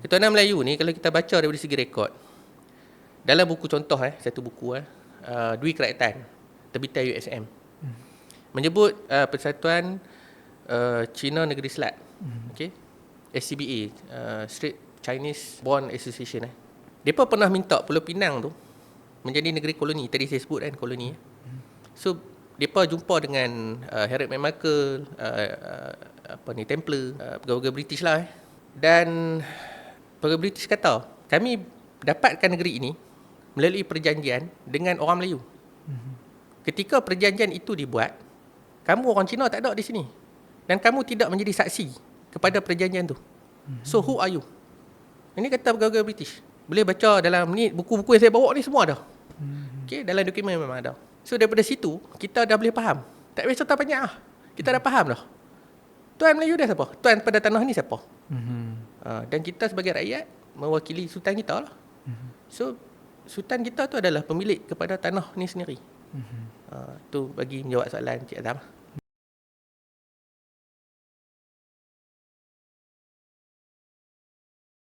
Ketuanan Melayu ni kalau kita baca daripada segi rekod dalam buku contoh eh satu buku eh uh, Dwi Kerajaan terbitan USM menyebut uh, Persatuan uh, Cina Negeri Selat. Okey. SCBA, uh, Straight Chinese Bond Association eh. Depa pernah minta Pulau Pinang tu menjadi negeri koloni. Tadi saya sebut kan koloni. eh. So depa jumpa dengan uh, Harriet Macmichael, uh, uh, apa ni Templar, uh, pegawai-pegawai British lah eh. Dan pegawai British kata, kami dapatkan negeri ini melalui perjanjian dengan orang Melayu. Ketika perjanjian itu dibuat, kamu orang Cina tak ada di sini. Dan kamu tidak menjadi saksi kepada perjanjian tu. So who are you? Ini kata pegawai British. Boleh baca dalam ni buku-buku yang saya bawa ni semua ada. Okay, dalam dokumen memang ada. So daripada situ kita dah boleh faham. Tak payah cerita banyak lah. Kita dah faham dah. Tuan Melayu dah siapa? Tuan pada tanah ni siapa? Mhm. Ha, dan kita sebagai rakyat mewakili sultan kita lah. So sultan kita tu adalah pemilik kepada tanah ni sendiri. Ha, tu bagi menjawab soalan Cik Azam.